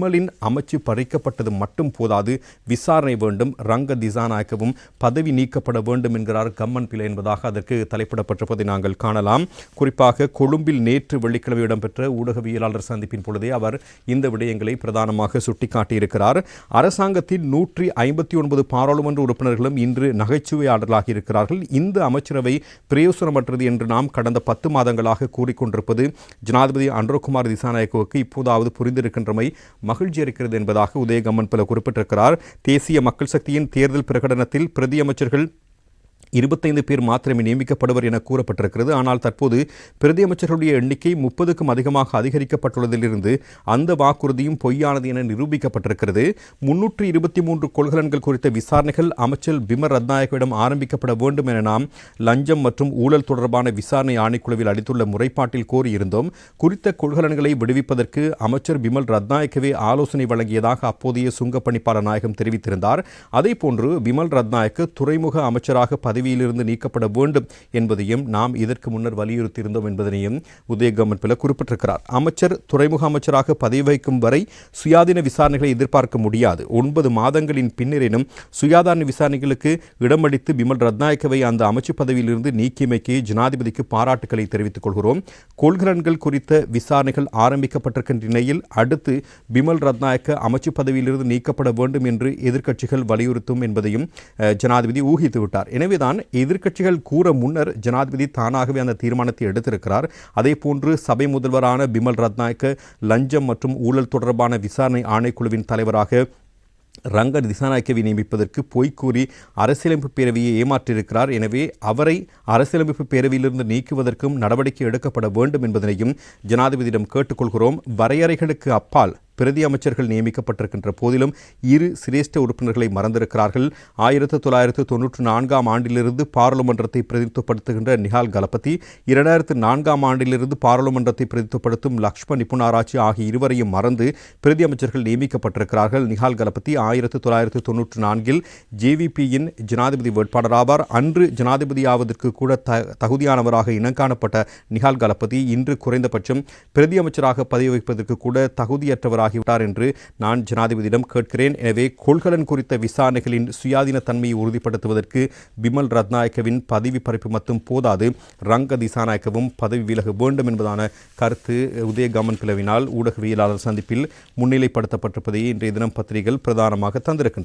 விமலின் அமைச்சு பறிக்கப்பட்டது மட்டும் போதாது விசாரணை வேண்டும் ரங்க திசாநாயக்கவும் பதவி நீக்கப்பட வேண்டும் என்கிறார் கம்மன் பிள்ளை என்பதாக அதற்கு தலைப்பிடப்பட்டிருப்பதை நாங்கள் காணலாம். குறிப்பாக கொழும்பில் நேற்று வெள்ளிக்கிழமை இடம்பெற்ற ஊடகவியலாளர் சந்திப்பின் பொழுதே அவர் இந்த விடயங்களை பிரதானமாக சுட்டிக்காட்டியிருக்கிறார். அரசாங்கத்தின் நூற்றி ஐம்பத்தி ஒன்பது பாராளுமன்ற உறுப்பினர்களும் இன்று நகைச்சுவையாளர்களாக இருக்கிறார்கள். இந்த அமைச்சரவை பிரயோசனமற்றது என்று நாம் கடந்த பத்து மாதங்களாக கூறிக்கொண்டிருப்பது ஜனாதிபதி அன்ரோகுமார் திசாநாயக்கவுக்கு இப்போதாவது புரிந்திருக்கின்றமை மகிழ்ச்சி இருக்கிறது என்பதாக உதயகம்மன் பல குறிப்பிட்டிருக்கிறார். தேசிய மக்கள் சக்தியின் தேர்தல் பிரகடனத்தில் பிரதி அமைச்சர்கள் இருபத்தைந்து பேர் மாத்திரமே நியமிக்கப்படுவர் என கூறப்பட்டிருக்கிறது. ஆனால் தற்போது பிரதி அமைச்சர்களுடைய எண்ணிக்கை முப்பதுக்கும் அதிகமாக அதிகரிக்கப்பட்டுள்ளதிலிருந்து அந்த வாக்குறுதியும் பொய்யானது என நிரூபிக்கப்பட்டிருக்கிறது. முன்னூற்று இருபத்தி மூன்று கொள்கலன்கள் குறித்த விசாரணைகள் அமைச்சர் பிமர் ரத்நாயகவிடம் ஆரம்பிக்கப்பட வேண்டும் என நாம் லஞ்சம் மற்றும் ஊழல் தொடர்பான விசாரணை ஆணைக்குழுவில் அளித்துள்ள முறைப்பாட்டில் கோரியிருந்தோம் குறித்த கொள்கலன்களை விடுவிப்பதற்கு அமைச்சர் பிமல் ரத்நாயக்கவே ஆலோசனை வழங்கியதாக அப்போதைய சுங்கப்பணிப்பாளர் நாயகம் தெரிவித்திருந்தார். அதேபோன்று பிமல் ரத்நாயக்கு துறைமுக அமைச்சராக பதவியிலிருந்து நீக்கப்பட வேண்டும் என்பதையும் நாம் இதற்கு முன்னர் வலியுறுத்தியிருந்தோம் என்பதனையும் உதயகமன் பில குறிப்பிட்டிருக்கிறார். அமைச்சர் துறைமுக அமைச்சராக பதவி வகிக்கும் வரை சுயாதீன விசாரணைகளை எதிர்பார்க்க முடியாது. ஒன்பது மாதங்களின் பின்னரேனும் சுயாதீன விசாரணைகளுக்கு இடமளித்து பிமல் ரத்நாயக்கவை அந்த அமைச்சு பதவியிலிருந்து நீக்கியமைக்கு ஜனாதிபதிக்கு பாராட்டுக்களை தெரிவித்துக் கொள்கிறோம். கொள்கலன்கள் குறித்த விசாரணைகள் ஆரம்பிக்கப்பட்டிருக்கின்ற நிலையில் அடுத்து பிமல் ரத்நாயக்க அமைச்சு பதவியிலிருந்து நீக்கப்பட வேண்டும் என்று எதிர்க்கட்சிகள் வலியுறுத்தும் என்பதையும் ஜனாதிபதி ஊகித்துவிட்டார். எனவே தான் எதிர்க்கட்சிகள் கூற முன்னர் ஜனாதிபதி தானாகவே அந்த தீர்மானத்தை எடுத்திருக்கிறார். அதே போன்று சபை முதல்வரான பிமல் ரத்நாயக்க லஞ்சம் மற்றும் ஊழல் தொடர்பான விசாரணை ஆணைக்குழுவின் தலைவராக ரங்கர் திசாநாயக்கவை நியமிப்பதற்கு பொய்க்கூறி அரசியலமைப்பு பேரவையை ஏமாற்றியிருக்கிறார். எனவே அவரை அரசியலமைப்பு பேரவையிலிருந்து நீக்குவதற்கும் நடவடிக்கை எடுக்கப்பட வேண்டும் என்பதனையும் ஜனாதிபதியிடம் கேட்டுக்கொள்கிறோம். வரையறைகளுக்கு அப்பால் பிரதி அமைச்சர்கள் நியமிக்கப்பட்டிருக்கின்ற போதிலும் இரு சிரேஷ்ட உறுப்பினர்களை மறந்திருக்கிறார்கள். ஆயிரத்தி தொள்ளாயிரத்து தொன்னூற்று நான்காம் ஆண்டிலிருந்து பாராளுமன்றத்தை பிரதித்துவப்படுத்துகின்ற நிஹால் கலபதி இரண்டாயிரத்து நான்காம் ஆண்டிலிருந்து பாராளுமன்றத்தை பிரதித்துவப்படுத்தும் லக்ஷ்மண் நிபுணாராட்சி ஆகிய இருவரையும் மறந்து பிரதி அமைச்சர்கள் நியமிக்கப்பட்டிருக்கிறார்கள். நிஹால் கலபதி ஆயிரத்தி தொள்ளாயிரத்து தொன்னூற்று நான்கில் ஜேவிபியின் ஜனாதிபதி வேட்பாளராவார் அன்று ஜனாதிபதியாவதற்கு கூட த தகுதியானவராக இனங்காணப்பட்ட நிஹால் கலபதி இன்று குறைந்தபட்சம் பிரதி அமைச்சராக பதவி வைப்பதற்கு கூட தகுதியற்றவராக ஆகிவிட்டார் என்று நான் ஜனாதிபதியிடம் கேட்கிறேன். எனவே கொள்கலன் குறித்த விசாரணைகளின் சுயாதீன தன்மையை உறுதிப்படுத்துவதற்கு பிமல் ரத்நாயக்கவின் பதவி பறிப்பு மட்டும் போதாது ரங்க திசாநாயக்கவும் பதவி விலக வேண்டும் என்பதான கருத்து உதயகமன் பிளவினால் ஊடகவியலாளர் சந்திப்பில் முன்னிலைப்படுத்தப்பட்டிருப்பதை இன்றைய தினம் பத்திரிகைகள் பிரதானமாக தந்திருக்கின்றன.